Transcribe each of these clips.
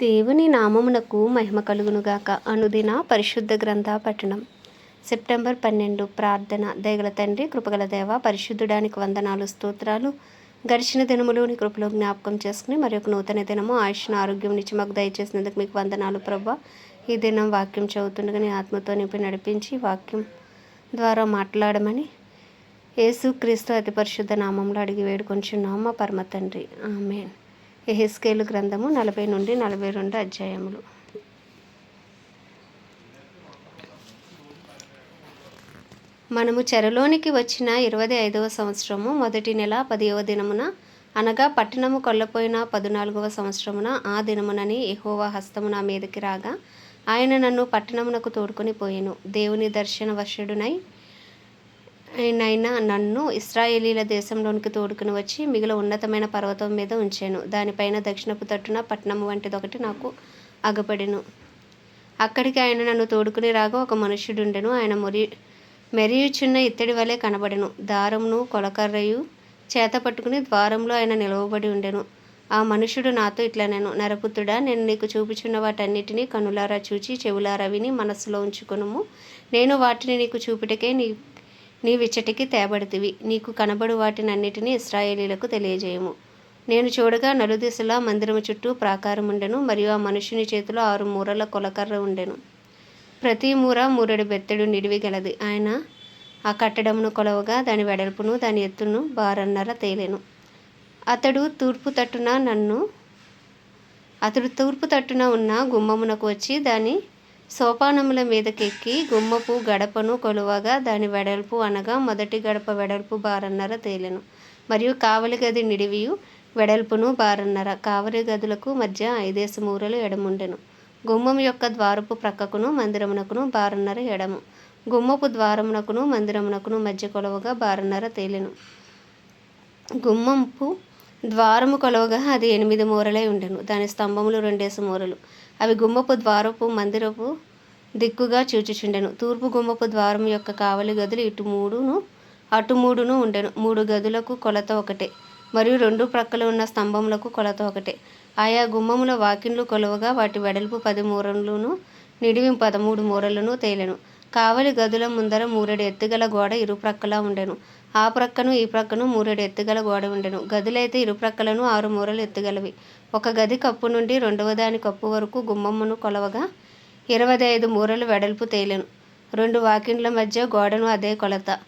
దేవుని నామమునకు మహిమ కలుగునుగాక. అనుదిన పరిశుద్ధ గ్రంథ పట్టణం. సెప్టెంబర్ పన్నెండు ప్రార్థన దయగల తండ్రి కృపగల దేవ పరిశుద్ధుడానికి వందనాలు స్తోత్రాలు. గడిచిన దినములు నీ కృపలో జ్ఞాపకం చేసుకుని మరి ఒక నూతన దినము ఆయుష్ను ఆరోగ్యం నుంచి మాకు దయచేసినందుకు మీకు వందనాలు ప్రభా. ఈ దినం వాక్యం చదువుతుండగా నీ ఆత్మతో నింపి నడిపించి వాక్యం ద్వారా మాట్లాడమని యేసు క్రీస్తు అతి పరిశుద్ధ నామంలో అడిగి వేడుకొంచున్నాము మా పరమ తండ్రి. ఆమెన్. ఎహెస్కేలు గ్రంథము నలభై నుండి నలభై రెండు అధ్యాయములు. మనము చెరలోనికి వచ్చిన ఇరవై ఐదవ సంవత్సరము మొదటి నెల పదియవ దినమున అనగా పట్టణము కొల్లపోయిన పద్నాలుగవ సంవత్సరమున ఆ దినమునని ఎహోవా హస్తము నా మీదకి రాగా ఆయన నన్ను పట్టణమునకు తోడుకొని పోయాను. దేవుని దర్శన వర్షుడునై నైనా నన్ను ఇస్రాయేలీల దేశంలోనికి తోడుకుని వచ్చి మిగిలిన ఉన్నతమైన పర్వతం మీద ఉంచాను. దానిపైన దక్షిణపు తట్టున పట్టణం వంటిది ఒకటి నాకు అగపడెను. అక్కడికి ఆయన నన్ను తోడుకుని రాగా ఒక మనుష్యుడుండెను. ఆయన మొరి మెరియుచున్న ఇత్తడి వలె కనబడెను. దారమును కొలకర్రయు చేత పట్టుకుని ద్వారంలో ఆయన నిలవబడి ఉండెను. ఆ మనుషుడు నాతో ఇట్లా నేను నరపుత్రుడా నేను నీకు చూపుచున్న వాటన్నిటినీ కనులారా చూచి చెవులారా విని మనస్సులో ఉంచుకునుము. నేను వాటిని నీకు చూపుటకే నీ నీ విచ్చటికి తేబడితివి. నీకు కనబడు వాటినన్నిటినీ ఇస్రాయేలీలకు తెలియజేయము. నేను చూడగా నలుదిశలా మందిరము చుట్టూ ప్రాకారముండెను మరియు ఆ మనుషుని చేతిలో ఆరు మూరల కొలకర్ర ఉండెను. ప్రతి మూర మూరెడు బెత్తెడు నిడివి గలది. ఆయన ఆ కట్టడమును కొలవగా దాని వెడల్పును దాని ఎత్తును బారన్నర తేలెను. అతడు తూర్పు తట్టున నన్ను అతడు తూర్పు తట్టున ఉన్న గుమ్మమునకు వచ్చి దాని సోపానముల మీదకెక్కి గుమ్మపు గడపను కొలువగా దాని వెడల్పు అనగా మొదటి గడప వెడల్పు బారన్నర తేలెను. మరియు కావలి గది నిడివియు వెడల్పును బారన్నర కావలి గదులకు మధ్య ఐదేసి మూరలు ఎడముండెను. గుమ్మం యొక్క ద్వారపు ప్రక్కకును మందిరమునకును బారన్నర ఎడము. గుమ్మపు ద్వారమునకును మందిరమునకును మధ్య కొలవగా బారన్నర తేలెను. గుమ్మంపు ద్వారము కొలవగా అది ఎనిమిది మూరలై ఉండెను. దాని స్తంభములు రెండేసి మూరలు. అవి గుమ్మపు ద్వారపు మందిరపు దిక్కుగా చూచుచుండెను. తూర్పు గుమ్మపు ద్వారము యొక్క కావలి గదులు ఇటు మూడును అటు మూడును ఉండెను. మూడు గదులకు కొలత ఒకటే మరియు రెండు ప్రక్కలు ఉన్న స్తంభములకు కొలత ఒకటే. ఆయా గుమ్మముల వాకిన్లు కొలువగా వాటి వెడల్పు పది మూరలును నిడివి పదమూడు మూరలను తేలెను. కావలి గదుల ముందర మూరెడు ఎత్తుగల గోడ ఇరుప్రక్కలా ఉండెను. ఆ ప్రక్కను ఈ ప్రక్కను మూరెడు ఎత్తుగల గోడ ఉండెను. గదులైతే ఇరుప్రక్కలను ఆరు మూరలు ఎత్తుగలవి. ఒక గది కప్పు నుండి రెండవ దాని కప్పు వరకు గుమ్మమును కొలవగా ఇరవై ఐదు మూరలు వెడల్పు తేలెను. రెండు వాకిండ్ల మధ్య గోడను అదే కొలత.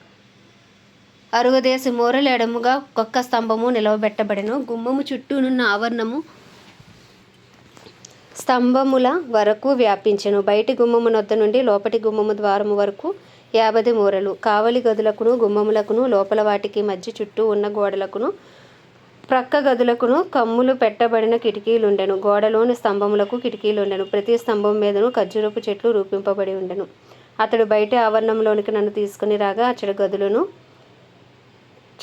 అరుగదేసి మూరలు ఎడముగా ఒక్క స్తంభము నిలవబెట్టబడెను. గుమ్మము చుట్టూనున్న ఆవరణము స్తంభముల వరకు వ్యాపించెను. బయటి గుమ్మము నొద్ద నుండి లోపటి గుమ్మము ద్వారము వరకు యాభై మూరలు. కావలి గదులకును గుమ్మములకును లోపల వాటికి మధ్య చుట్టూ ఉన్న గోడలకును ప్రక్క గదులకును కమ్ములు పెట్టబడిన కిటికీలుండెను. గోడలోని స్తంభములకు కిటికీలుండెను. ప్రతి స్తంభం మీదను ఖర్జూరపు చెట్లు రూపింపబడి ఉండెను. అతడు బయట ఆవరణంలోనికి నన్ను తీసుకుని రాగా అచ్చడి గదులను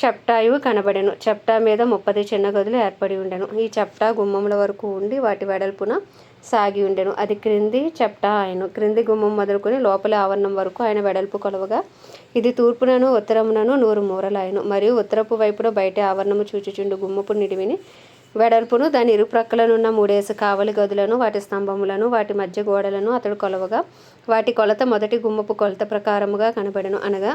చప్టాయు కనబడెను. చెప్టా మీద ముప్పది చిన్న గదులు ఏర్పడి ఉండెను. ఈ చెప్టా గుమ్మముల వరకు ఉండి వాటి వెడల్పున సాగి ఉండెను. అది క్రింది చెప్టా ఆయన. క్రింది గుమ్మం మొదలుకొని లోపల ఆవరణం వరకు ఆయన వెడల్పు కొలవగా ఇది తూర్పునను ఉత్తరమునను నూరు మూరలాయను. మరియు ఉత్తరపు వైపున బయట ఆవరణము చూచుచుండు గుమ్మపు నిడివిని. వెడల్పును దాని ఇరుప్రక్కలనున్న మూడేసి కావలి గదులను వాటి స్తంభములను వాటి మధ్య గోడలను అతడు కొలవగా వాటి కొలత మొదటి గుమ్మపు కొలత ప్రకారముగా కనబడెను అనగా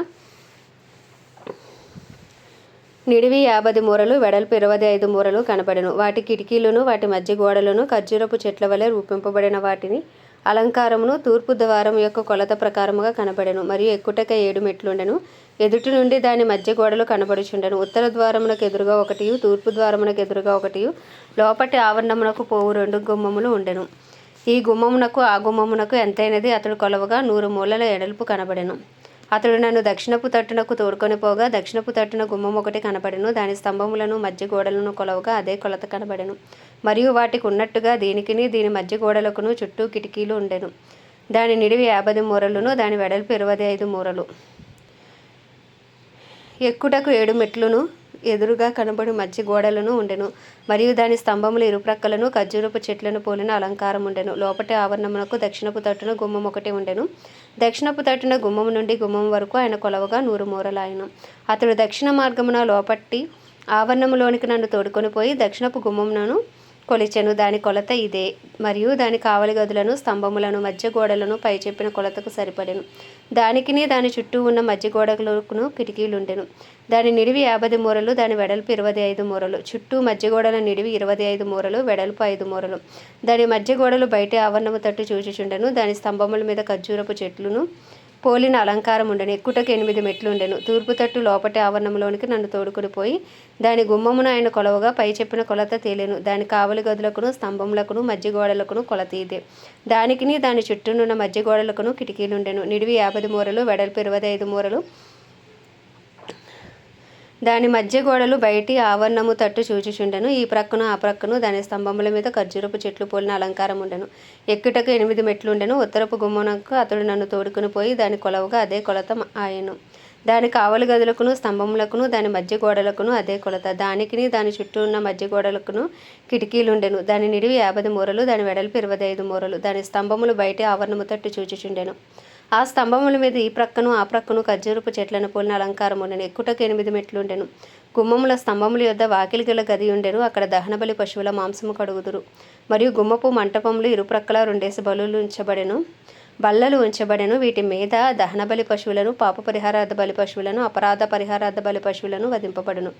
నిడివి యాభై మూరలు వెడల్పు ఇరవై ఐదు మూరలు కనబడెను. వాటి కిటికీలను వాటి మధ్య గోడలను ఖర్జూరపు చెట్ల వలె రూపింపబడిన వాటిని. అలంకారమును తూర్పు ద్వారం యొక్క కొలత ప్రకారముగా కనబడెను. మరియు ఎక్కుటక ఏడు మెట్లుండెను. ఎదుటి నుండి దాని మధ్య గోడలు కనబడుచుండెను. ఉత్తర ద్వారమునకు ఎదురుగా ఒకటియు తూర్పు ద్వారమునకు ఎదురుగా ఒకటియు లోపటి ఆవరణమునకు పోవు రెండు గుమ్మములు ఉండెను. ఈ గుమ్మమునకు ఆ గుమ్మమునకు ఎంతైనది అతడు కొలవగా నూరు మూలల ఎడల్పు కనబడెను. అతడు నన్ను దక్షిణపు తట్టునకు తోడుకొని పోగా దక్షిణపు తట్టున గుమ్మం ఒకటి కనబడెను. దాని స్తంభములను మధ్య గోడలను కొలవగా అదే కొలత కనబడెను. మరియు వాటికి ఉన్నట్టుగా దీనికిని దీని మధ్య గోడలకును చుట్టూ కిటికీలు ఉండెను. దాని నిడివి యాభై మూరలును దాని వెడల్పు ఇరవై ఐదు మూరలు. ఎక్కుటకు ఏడు మెట్లును ఎదురుగా కనబడి మధ్య గోడలను ఉండెను. మరియు దాని స్తంభముల ఇరుప్రక్కలను ఖర్జూరపు చెట్లను పోలిన అలంకారం ఉండెను. లోపటి ఆవరణమునకు దక్షిణపు తట్టున గుమ్మం ఒకటి ఉండెను. దక్షిణపు తట్టున గుమ్మం నుండి గుమ్మం వరకు ఆయన కొలవగా నూరు మూరలాయను. అతడు దక్షిణ మార్గమున లోపట్టి ఆవరణములోనికి నన్ను తోడుకొని పోయి దక్షిణపు గుమ్మమునను కొలిచెను. దాని కొలత ఇదే. మరియు దాని కావలి గదులను స్తంభములను మధ్య గోడలను పై చెప్పిన కొలతకు సరిపడెను. దానికిని దాని చుట్టూ ఉన్న మధ్య గోడకును కిటికీలుండెను. దాని నిడివి యాభై మూరలు దాని వెడల్పు ఇరవై ఐదు మూరలు. చుట్టూ మధ్య గోడల నిడివి ఇరవై ఐదు మూరలు వెడల్పు ఐదు మూరలు. దాని మధ్య గోడలు బయట ఆవరణము తట్టు చూచుచుండెను. దాని స్తంభముల మీద ఖర్జూరపు చెట్లును పోలిన అలంకారం ఉండెను ఎక్కుటకు ఎనిమిది మెట్లు ఉండెను. తూర్పు తట్టు లోపటి ఆవరణంలోనికి నన్ను తోడుకుని పోయి దాని గుమ్మమును ఆయన కొలవగా పై చెప్పిన కొలత తేలేను. దాని కావలి గదులకును స్తంభములకును మధ్య గోడలకును కొలత ఇదే. దానికిని దాని చుట్టూనున్న మధ్య గోడలకును కిటికీలుండెను. నిడివి యాభై మూరలు వెడల్పు ఇరవై ఐదు మూరలు దాని మధ్య గోడలు బయటి ఆవరణము తట్టు చూచిచుండెను ఈ ప్రక్కను ఆ ప్రక్కను దాని స్తంభముల మీద ఖర్జూరపు చెట్లు పోలిన అలంకారం ఉండెను. ఎక్కుటకు ఎనిమిది మెట్లు ఉండెను. ఉత్తరపు గుమ్మనకు అతడు నన్ను తోడుకుని పోయి దాని కొలవుగా అదే కొలత ఆయను. దాని కావలి గదులకును స్తంభములకును దాని మధ్య గోడలకును అదే కొలత. దానికిని దాని చుట్టూ ఉన్న మధ్య గోడలకును కిటికీలుండెను. దాని నిడివి యాభై మూరలు దాని వెడల్పు ఇరవై ఐదు మూరలు దాని స్తంభములు బయటి ఆవరణము తట్టు చూచిచుండెను ఆ స్తంభముల మీద ఈ ప్రక్కను ఆ ప్రక్కను ఖర్జూరపు చెట్లను పోలిన అలంకారం ఉండెను. ఎక్కుటకు ఎనిమిది మెట్లు ఉండెను. గుమ్మముల స్తంభముల యొద్ద వాకిలి గల గది ఉండెను. అక్కడ దహనబలి పశువుల మాంసము కడుగుదురు. మరియు గుమ్మపు మంటపములు ఇరుప్రక్కల రెండేసి బలులు ఉంచబడెను. బల్లలు ఉంచబడెను. వీటి మీద దహనబలి పశువులను పాప పరిహారార్థ బలి పశువులను అపరాధ పరిహారార్థ బలి పశువులను వధింపబడును.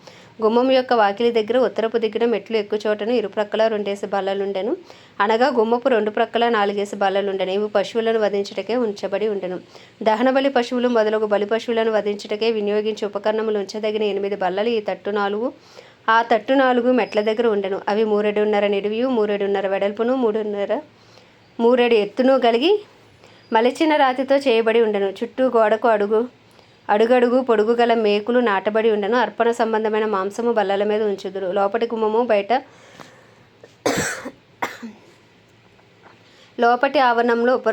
గుమ్మం యొక్క వాకిలి దగ్గర ఉత్తరపు దిగిన మెట్లు ఎక్కుచోటను ఇరుప్రక్కల రెండేసి బల్లలుండెను. అనగా గుమ్మపు రెండు ప్రక్కల నాలుగేసి బల్లలుండెను. ఇవి పశువులను వధించుటకే ఉంచబడి ఉండెను. దహనబలి పశువులు మొదలగు బలి పశువులను వధించుటకే వినియోగించే ఉపకరణములు ఉంచదగిన ఎనిమిది బల్లలు ఈ తట్టు నాలుగు. ఆ తట్టు నాలుగు మెట్ల దగ్గర ఉండెను. అవి మూరెడున్నర నిడివియు మూరెడున్నర వెడల్పును మూడున్నర మూరెడు ఎత్తును కలిగి మలిచిన రాతితో చేయబడి ఉండెను. చుట్టూ గోడకు అడుగు అడుగడుగు పొడుగు గల మేకులు నాటబడి ఉండను. అర్పణ సంబంధమైన మాంసము బల్లల మీద ఉంచుదురు. లోపటి గుమ్మము బయట లోపటి ఆవరణంలో ఉప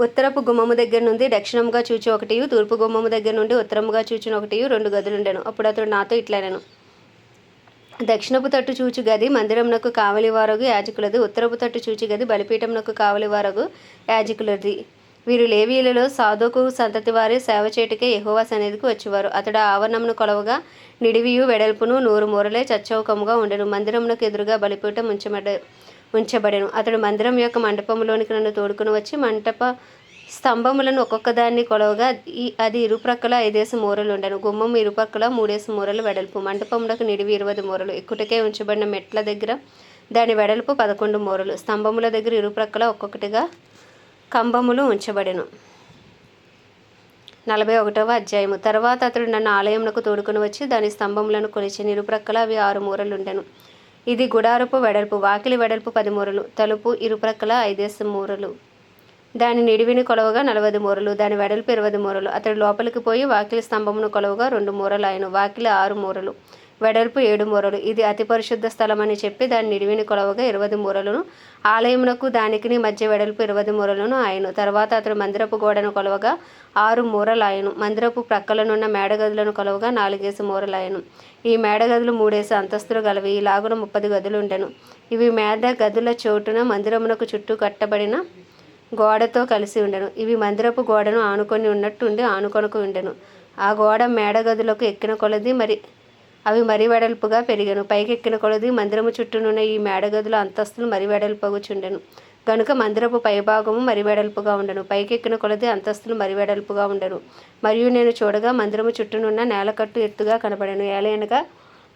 ఉత్తరపు గుమ్మము దగ్గర నుండి దక్షిణముగా చూచి ఒకటియు తూర్పు గుమ్మము దగ్గర నుండి ఉత్తరముగా చూచిన ఒకటియు రెండు గదులుండెను. అప్పుడు అతడు నాతో ఇట్లనెను. దక్షిణపు తట్టు చూచి గది మందిరంనకు కావలివారగు యాజకులది ఉత్తరపు తట్టు చూచి గది బలిపీఠంనకు కావలివారగు యాజకులది. వీరు లేవీలలో సాధుకు సంతతి వారి సేవ చేటుకే యెహోవా సన్నిధికి వచ్చేవారు. అతడు ఆవరణమును కొలవగా నిడివియు వెడల్పును నూరు మూరలే చచ్చౌకముగా ఉండెను. మందిరమునకు ఎదురుగా బలిపీఠం ఉంచబడ ఉంచబడెను. అతడు మందిరం యొక్క మండపంలోనికి నన్ను తోడుకుని వచ్చి మంటప స్తంభములను ఒక్కొక్క దాన్ని కొలవగా ఈ అది ఇరుప్రక్కల ఐదేసి మూరలు ఉండను. గుమ్మం ఇరుపక్కల మూడేసి మూరలు వెడల్పు. మంటపములకు నిడివి ఇరవై మూరలు. ఎక్కుటకే ఉంచబడిన మెట్ల దగ్గర దాని వెడల్పు పదకొండు మూరలు. స్తంభముల దగ్గర ఇరుప్రక్కల ఒక్కొక్కటిగా కంబములు ఉంచబడెను. నలభై ఒకటవ అధ్యాయము. తర్వాత అతడు నన్ను ఆలయమునకు తోడుకుని వచ్చి దాని స్తంభములను కొలిచి ఇరుప్రక్కల అవి ఆరు మూరలు ఉండెను. ఇది గుడారపు వెడల్పు వాకిలి వెడల్పు పది మూరలు తలుపు ఇరుప్రక్కల ఐదేసి మూరలు. దాని నిడివిని కొలవగా నలభై మూరలు దాని వెడల్పు ఇరవై మూరలు. అతడు లోపలికి పోయి వాకిలి స్తంభమును కొలవగా రెండు మూరలు ఆయన వాకిలి ఆరు మూరలు వెడల్పు ఏడు మూరలు. ఇది అతి పరిశుద్ధ స్థలం అని చెప్పి దాని నిడివిని కొలవగా ఇరవై మూరలను ఆలయమునకు దానికిని మధ్య వెడల్పు ఇరవై మూరలను ఆయను. తర్వాత అతడు మందిరపు గోడను కొలవగా ఆరు మూరలు ఆయను మందిరపు ప్రక్కలనున్న మేడగదులను కొలవగా నాలుగేసి మూరలు ఆయను ఈ మేడగదులు మూడేసి అంతస్తులు గలవి. ఇలాగున ముప్పది గదులు ఉండెను ఇవి మేడ గదుల చోటున మందిరమునకు చుట్టూ కట్టబడిన గోడతో కలిసి ఉండెను. ఇవి మందిరపు గోడను ఆనుకొని ఉన్నట్టుండి ఆనుకొనకు ఉండెను. ఆ గోడ మేడగదులకు ఎక్కిన కొలది మరి అవి మరి వెడల్పుగా పెరిగాను. పైకి ఎక్కిన కొలది మందిరము చుట్టూనున్న ఈ మేడగదుల అంతస్తులు మరి వెడల్పగుచుండెను కనుక మందిరపు పైభాగము మరి వెడల్పుగా ఉండను పైకెక్కిన కొలది అంతస్తులు మరి వెడల్పుగా ఉండను. మరియు నేను చూడగా మందిరము చుట్టూనున్న నేలకట్టు ఎత్తుగా కనబడను. ఏలయనగా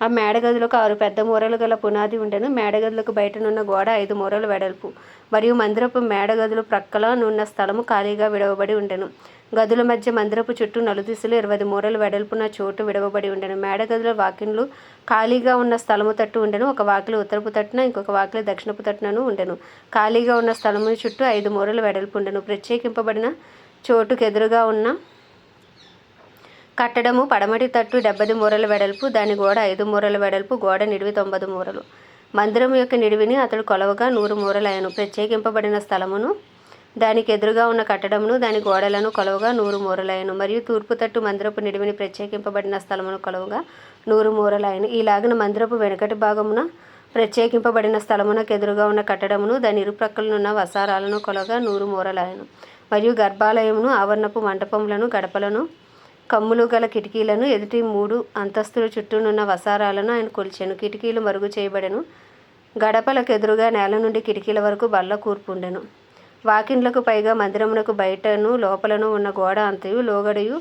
ఆ మేడగదులకు ఆరు పెద్ద మూరలు గల పునాది ఉండెను. మేడగదులకు బయటనున్న గోడ ఐదు మూరలు వెడల్పు. మరియు మందిరపు మేడ గదులు ప్రక్కల నున్న స్థలము ఖాళీగా విడవబడి ఉండెను. గదుల మధ్య మందిరపు చుట్టూ నలుదిశలు ఇరవై మూరలు వెడల్పున చోటు విడవబడి ఉండెను. మేడ గదుల వాకిన్లు ఖాళీగా ఉన్న స్థలము తట్టు ఉండెను. ఒక వాకిలి ఉత్తరపు తట్టున ఇంకొక వాకిలి దక్షిణపు తట్టునను ఉండెను. ఖాళీగా ఉన్న స్థలము చుట్టూ ఐదు మూరలు వెడల్పు ఉండెను. ప్రత్యేకింపబడిన చోటుకు ఎదురుగా ఉన్న కట్టడము పడమటి తట్టు డెబ్బది మూరల వెడల్పు దాని గోడ ఐదు మూరల వెడల్పు గోడ నిడివి తొంభై మూరలు. మందిరం యొక్క నిడివిని అతడు కొలవగా నూరు మూరలయను ప్రత్యేకింపబడిన స్థలమును దానికి ఎదురుగా ఉన్న కట్టడమును దాని గోడలను కొలవగా నూరు మూరలయను మరియు తూర్పు తట్టు మందిరపు నిడివిని ప్రత్యేకింపబడిన స్థలమును కొలవగా నూరు మూరలయను ఈలాగిన మందిరపు వెనుకటి భాగమున ప్రత్యేకింపబడిన స్థలమునకు ఎదురుగా ఉన్న కట్టడమును దాని ఇరుప్రక్కలనున్న వసారాలను కొలవగా నూరు మూరలాయను మరియు గర్భాలయమును ఆవరణపు మంటపములను గడపలను కమ్ములు గల కిటికీలను ఎదుటి మూడు అంతస్తుల చుట్టూనున్న వసారాలను ఆయన కొలిచెను. కిటికీలు మరుగు చేయబడెను. గడపలకెదురుగా నేల నుండి కిటికీల వరకు బల్ల కూర్పుండెను. వాకిండ్లకు పైగా మందిరమునకు బయటను లోపలను ఉన్న గోడ అంతయు లోగడయు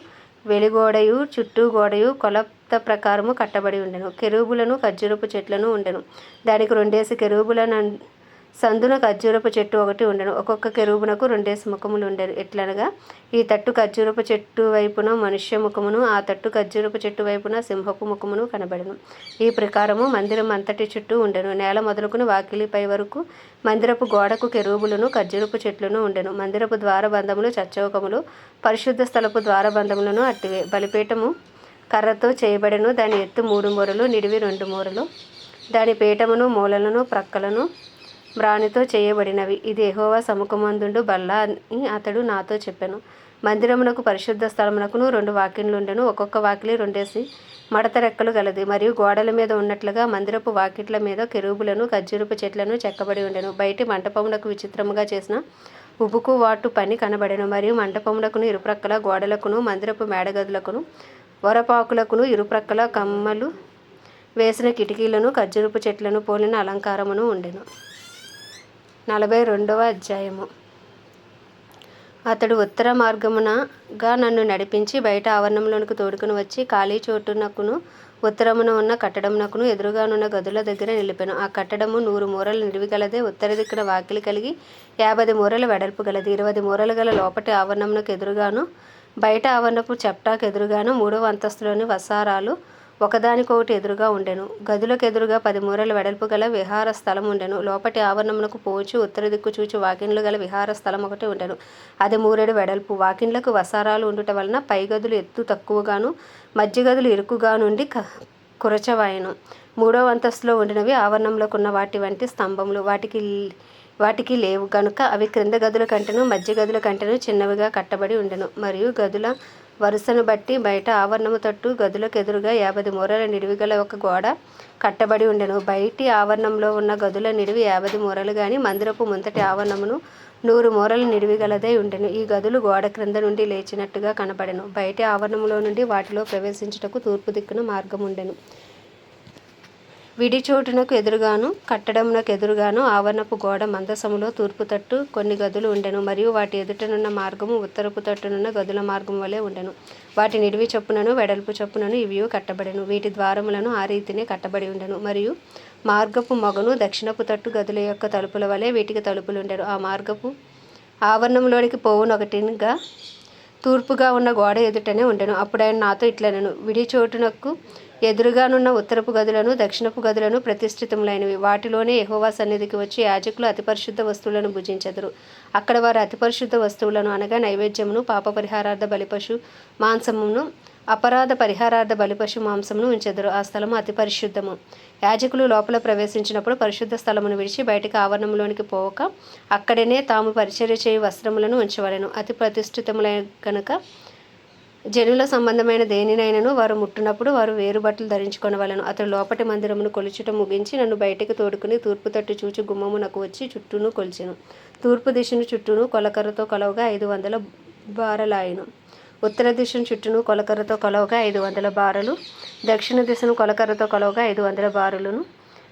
వెలిగోడయు చుట్టూ గోడయు కొలత ప్రకారము కట్టబడి ఉండెను. కెరూబులను ఖర్జూరపు చెట్లను ఉండెను. దానికి రెండేసి కెరూబులను సందున ఖర్జూరపు చెట్టు ఒకటి ఉండను. ఒక్కొక్క కెరూబునకు రెండేసి ముఖములు ఉండెను. ఎట్లనగా ఈ తట్టు ఖర్జూరపు చెట్టు వైపున మనుష్య ముఖమును ఆ తట్టు ఖర్జూరపు చెట్టు వైపున సింహపు ముఖమును కనబడను. ఈ ప్రకారము మందిరం అంతటి చుట్టూ ఉండెను. నేల మొదలుకుని వాకిలిపై వరకు మందిరపు గోడకు కెరూబులను ఖర్జూరపు చెట్లను ఉండెను. మందిరపు ద్వారబంధములు చచ్చౌకములు పరిశుద్ధ స్థలపు ద్వారబంధములను అట్టివే. బలిపీఠము కర్రతో చేయబడను. దాని ఎత్తు మూడు మూరలు నిడివి రెండు మూరలు. దాని పీఠమును మూలలను ప్రక్కలను మ్రానితో చేయబడినవి. ఇది ఎహోవా సముఖమందుండు బల్ల అని అతడు నాతో చెప్పాను. మందిరమునకు పరిశుద్ధ స్థలమునకును రెండు వాకిన్లుండెను ఒక్కొక్క వాకిలి రెండేసి మడత రెక్కలు గలది. మరియు గోడల మీద ఉన్నట్లుగా మందిరపు వాకిట్ల మీద కెరూబులను ఖర్జూరపు చెట్లను చెక్కబడి ఉండెను. బయటి మంటపమునకు విచిత్రముగా చేసిన ఉబుకు వాటు పని కనబడెను. మరియు మంటపమునకును ఇరుప్రక్కల గోడలకును మందిరపు మేడగదులకును వరపాకులకును ఇరుప్రక్కల కమ్మలు వేసిన కిటికీలను ఖర్జూరపు చెట్లను పోలిన అలంకారమును ఉండెను. నలభై రెండవ అధ్యాయము. అతడు ఉత్తర మార్గమునగా నన్ను నడిపించి బయట ఆవరణంలోనికి తోడుకుని వచ్చి ఖాళీ చోటునకును ఉత్తరమున ఉన్న కట్టడమునకును ఎదురుగానున్న గదుల దగ్గర నిలిపాను. ఆ కట్టడము నూరు మూరలు నిడివిగలదే. ఉత్తర దిక్కున వాకిలి కలిగి యాభై మూరలు వెడల్పు గలది. ఇరవై మూరలు గల లోపటి ఆవరణమునకు ఎదురుగాను బయట ఆవరణపు చెప్టాకు ఎదురుగాను మూడవ అంతస్తులోని వసారాలు ఒకదానికొకటి ఎదురుగా ఉండెను. గదులకు ఎదురుగా పది మూరల వెడల్పు గల విహార స్థలం ఉండెను. లోపటి ఆవరణమునకు పోచు ఉత్తర దిక్కు చూచి వాకిన్లు గల విహార స్థలం ఒకటి ఉండెను. అది మూరెడు వెడల్పు. వాకిన్లకు వసారాలు ఉండుట వలన పై గదులు ఎత్తు తక్కువగాను మధ్య గదులు ఇరుకుగా నుండి కురచవాయను. మూడవ అంతస్తులో ఉండినవి ఆవరణంలోకున్న వాటి వంటి స్తంభములు. వాటికి వాటికి లేవు కనుక అవి క్రింద గదుల కంటెను మధ్య గదుల కంటెను చిన్నవిగా కట్టబడి ఉండెను. మరియు గదుల వరుసను బట్టి బయట ఆవరణము తట్టు గదులకు ఎదురుగా యాభై మూరల నిడివిగల ఒక గోడ కట్టబడి ఉండెను. బయటి ఆవరణంలో ఉన్న గదుల నిడివి యాభై మూరలు గాని మందిరపు ముంతటి ఆవరణమును నూరు మూరల నిడివిగలదై ఉండెను. ఈ గదులు గోడ క్రింద నుండి లేచినట్టుగా కనబడెను. బయటి ఆవరణములో నుండి వాటిలో ప్రవేశించుటకు తూర్పు దిక్కున మార్గం ఉండెను విడిచోటునకు ఎదురుగాను కట్టడమునకు ఎదురుగాను ఆవరణపు గోడ మందసములో తూర్పు తట్టు కొన్ని గదులు ఉండెను. మరియు వాటి ఎదుటనున్న మార్గము ఉత్తరపు తట్టునున్న గదుల మార్గం వలె ఉండెను. వాటి నిడివి చొప్పునను వెడల్పు చొప్పునను ఇవియు కట్టబడెను. వీటి ద్వారములను ఆ రీతినే కట్టబడి ఉండెను. మరియు మార్గపు మొగను దక్షిణపు తట్టు గదుల యొక్క తలుపుల వలె వీటికి తలుపులు ఉండెను. ఆ మార్గపు ఆవరణంలోనికి పోవునొకటిగా తూర్పుగా ఉన్న గోడ ఎదుటనే ఉండెను. అప్పుడు ఆయన నాతో ఇట్లనెను విడి చోటునకు ఎదురుగానున్న ఉత్తరపు గదులను దక్షిణపు గదులను ప్రతిష్ఠితములైనవి. వాటిలోనే యహోవా సన్నిధికి వచ్చి యాజకులు అతి పరిశుద్ధ వస్తువులను భుజించెదరు. అక్కడ వారు అతి పరిశుద్ధ వస్తువులను అనగా నైవేద్యమును పాప పరిహారార్థ బలిపశు మాంసమును అపరాధ పరిహారార్థ బలిపశు మాంసమును ఉంచెదరు. ఆ స్థలము అతి పరిశుద్ధము యాజకులు లోపల ప్రవేశించినప్పుడు పరిశుద్ధ స్థలమును విడిచి బయటికి ఆవరణంలోనికి పోవక అక్కడనే తాము పరిచర్య చేయి వస్త్రములను ఉంచవలెను. అతి ప్రతిష్ఠితములై కనుక జనుల సంబంధమైన దేనినైనను వారు ముట్టినప్పుడు వారు వేరు బట్టలు ధరించుకొనవలెను అతడు లోపటి మందిరమును కొలుచుట ముగించి నన్ను బయటికి తోడుకుని తూర్పు తట్టు చూచి గుమ్మమునకు వచ్చి చుట్టూను కొలిచెను. తూర్పు దిశను చుట్టూను కొలకర్రతో కొలవగా ఐదు వందల బారలాయను ఉత్తర దిశను చుట్టూను కొలకర్రతో కొలవగా ఐదు వందల బారలు దక్షిణ దిశను కొలకర్రతో కొలవగా ఐదు వందల బారులను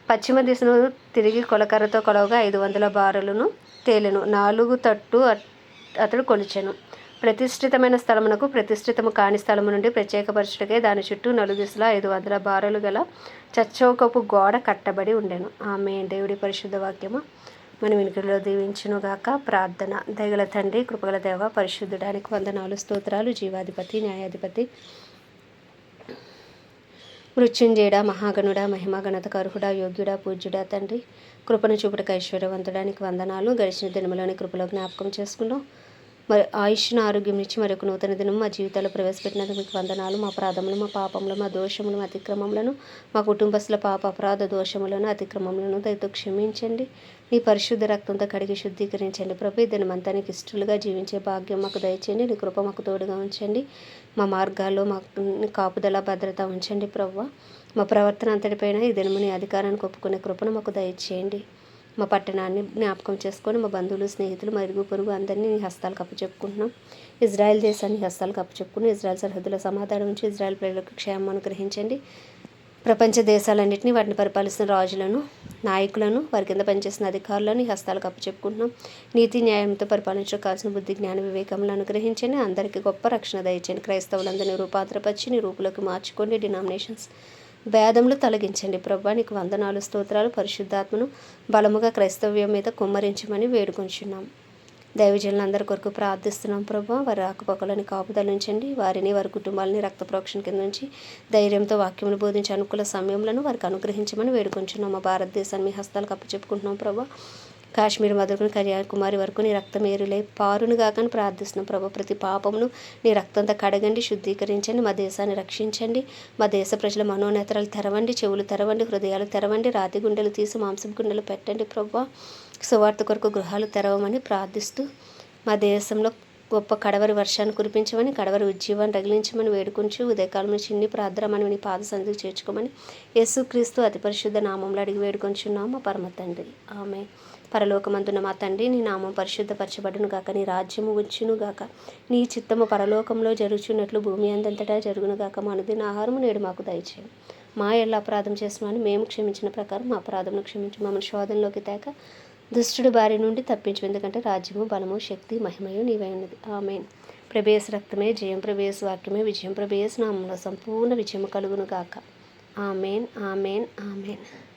పశ్చిమ దిశను తిరిగి కొలకర్రతో కొలవగా ఐదు వందల బారులను తేలెను. నాలుగు తట్టు అతడు కొలిచెను. ప్రతిష్ఠితమైన స్థలమునకు ప్రతిష్ఠితము కాని స్థలము నుండి ప్రత్యేకపరచుటకే దాని చుట్టూ నలుదిశలా ఐదు వందల బారలు గల చచ్చోకపు గోడ కట్టబడి ఉండెను. ఆమె దేవుడి పరిశుద్ధ వాక్యము. మన వెనుకలో దీవించునుగాక. ప్రార్థన దయగల తండ్రి కృపగల దేవ పరిశుద్ధుడానికి వందనాలు స్తోత్రాలు జీవాధిపతి న్యాయాధిపతి. మృత్యుంజయుడ మహాగణుడ మహిమగణత కరుహుడా యోగ్యుడ పూజ్యుడా తండ్రి. కృపను చూపుటకు ఐశ్వర్యవంతుడానికి వందనాలు. గడిచిన దినములోని కృపలో జ్ఞాపకం చేసుకున్నాం. మరి ఆయుష్ను ఆరోగ్యం ఇచ్చి మరొక నూతన దినం మా జీవితాల్లో ప్రవేశపెట్టినందుకు మీకు వందనాలు. మా ప్రాధములు మా పాపములు మా దోషములు మా అతిక్రమములను మా కుటుంబస్తుల పాప అపరాధ దోషములను అతిక్రమములను దయతో క్షమించండి. మీ పరిశుద్ధ రక్తంతో కడిగి శుద్ధీకరించండి. ప్రభు దినమంతానికి ఇష్టలుగా జీవించే భాగ్యం మాకు దయచేయండి. నీ కృప మాకు తోడుగా ఉంచండి. మా మార్గాల్లో మాకు కాపుదల భద్రత ఉంచండి. ప్రవ్వ మా ప్రవర్తన అంతటిపైన ఈ దినముని అధికారాన్ని ఒప్పుకునే కృపను మాకు దయచేయండి. మా పట్టణాన్ని జ్ఞాపకం చేసుకొని మా బంధువులు స్నేహితులు మరుగు పొరుగు అందరినీ నీ హస్తాలు కప్పు చెప్పుకుంటున్నాం. ఇజ్రాయెల్ దేశాన్ని హస్తాలు కప్పు చెప్పుకుని ఇజ్రాయెల్ సరిహద్దుల సమాధానం ఉంచి ఇజ్రాయెల్ ప్రజలకు క్షేమం అనుగ్రహించండి. ప్రపంచ దేశాలన్నింటినీ వాటిని పరిపాలిస్తున్న రాజులను నాయకులను వారి కింద పనిచేసిన అధికారులను హస్తాలు హస్తాలకు అప్పచెప్పుకుంటున్నాం నీతి న్యాయంతో పరిపాలించడం కావాల్సిన బుద్ధి జ్ఞాన వివేకములను అనుగ్రహించండి. అందరికీ గొప్ప రక్షణ దయచేయండి. క్రైస్తవులందరినీ రూపాంతరపరిచి నీ రూపులోకి మార్చుకోండి. డినామినేషన్స్ భేదములు తొలగించండి ప్రభా. నీకు వందనాలు స్తోత్రాలు పరిశుద్ధాత్మను బలముగా క్రైస్తవ్యం మీద కుమ్మరించమని వేడుకొంచున్నాం. దైవజనులందరి కొరకు ప్రార్థిస్తున్నాం ప్రభా. వారి ఆకుపక్కలని కాపుదలించండి వారిని వారి కుటుంబాలని రక్త ప్రోక్షణ కింద నుంచి ధైర్యంతో వాక్యములు బోధించే అనుకూల సమయంలో వారికి అనుగ్రహించమని వేడుకొంచున్నాం. మా భారతదేశాన్ని మీ హస్తాలకు అప్పచెప్పుకుంటున్నాం ప్రభా. కాశ్మీర్ మొదలుకుని కన్యాకుమారి వరకు నీ రక్తం ఏరులే. పారును ప్రార్థిస్తున్నాం ప్రభు. ప్రతి పాపమును నీ రక్తంతో కడగండి శుద్ధీకరించండి మా దేశాన్ని రక్షించండి. మా దేశ ప్రజల మనోనేతరాలు తెరవండి చెవులు తెరవండి హృదయాలు తెరవండి రాతి గుండెలు తీసి మాంసం గుండెలు పెట్టండి ప్రభు. సువార్త కొరకు గృహాలు తెరవమని ప్రార్థిస్తూ మా దేశంలో గొప్ప కడవరి వర్షాన్ని కురిపించమని కడవరి ఉజ్జీవాన్ని రగిలించమని వేడుకుంటూ ఉదయకాలం చిన్ని ప్రార్థన మనం నీ పాద సంధికి చేర్చుకోమని యేసుక్రీస్తు అతి పరిశుద్ధ నామంలో అడిగి వేడుకొంచున్నాము. మా పరమ తండ్రి. ఆమె పరలోకమందున మా తండ్రి నీ నామం పరిశుద్ధపరచబడును గాక నీ రాజ్యము వచ్చును గాక నీ చిత్తము పరలోకంలో జరుగుచున్నట్లు భూమి అందంతటా జరుగును గాక మనదిన ఆహారము నేడు మాకు దయచేయండి మా ఎల్ల అపరాధం చేస్తున్నామని మేము క్షమించిన ప్రకారం మా అపరాధమును క్షమించి మమ్మల్ని శోధనలోకి తేక దుష్టుడు బారి నుండి తప్పించు ఎందుకంటే రాజ్యము బలము శక్తి మహిమయు నీవైనది ఆమె ఆమెన్. ప్రభేస్ రక్తమే జయం ప్రభేస్ వాక్యమే విజయం ప్రభేస్ నామంలో సంపూర్ణ విజయం కలుగును గాక. Amen amen amen.